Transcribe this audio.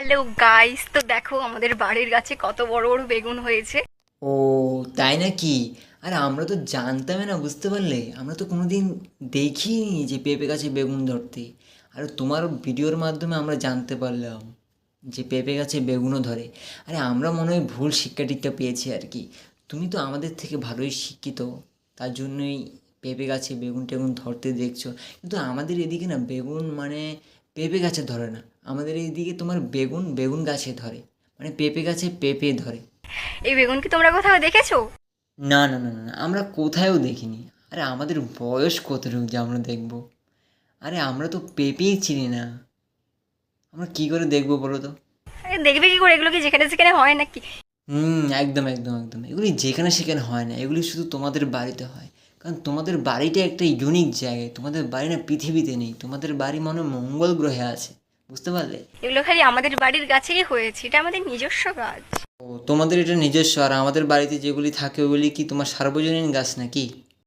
Hello guys তো দেখো, আমাদের বাড়ির গাছে কত বড় বড় বেগুন হয়েছে। ও, তাই নাকি? আরে, আমরা তো জানতামই না, বুঝতে পারলে? আমরা তো কোনোদিন দেখিনি যে পেঁপে গাছে বেগুন ধরতে। আর তোমার ভিডিওর মাধ্যমে আমরা জানতে পারলাম যে পেঁপে গাছে বেগুনও ধরে। আরে, আমরা মনে হয় ভুল শিক্ষা টিক্ষা পেয়েছি আর কি। তুমি তো আমাদের থেকে ভালোই শিক্ষিত। তার জন্যই পেঁপে গাছে বেগুন টেগুন ধরতে দেখছ। কিন্তু আমাদের এদিকে না, বেগুন মানে পেঁপে গাছে ধরে না। আমাদের এইদিকে তোমার বেগুন বেগুন গাছে ধরে। মানে পেঁপে গাছে পেঁপে ধরে। এই বেগুন কি তোমরা কোথাও দেখেছ? না না না না আমরা কোথাও দেখিনি। আরে আমাদের বয়স কতটুকু যে আমরা দেখব? আরে আমরা তো পেঁপেই চিনি না। আমরা কি করে দেখব বলো তো? আরে দেখবে কি করে? এগুলো কি যেখানে সেখানে হয় নাকি? হুম একদম একদম একদম। এগুলি যেখানে সেখানে হয় না। এগুলি শুধু তোমাদের বাড়িতে হয়। কারণ তোমাদের বাড়িটা একটা ইউনিক জায়গায়। তোমাদের বাড়ি না পৃথিবীতে নেই। তোমাদের বাড়ি মনে মঙ্গল গ্রহে আছে। বুঝতে পারলে? এগুলো খালি আমাদের বাড়ির গাছেই হয়েছে এটা আমাদের নিজস্ব গাছ। ও তোমাদের এটা নিজস্ব আর আমাদের বাড়িতে যেগুলি থাকে ওগুলি কি তোমার সার্বজনীন গাছ নাকি?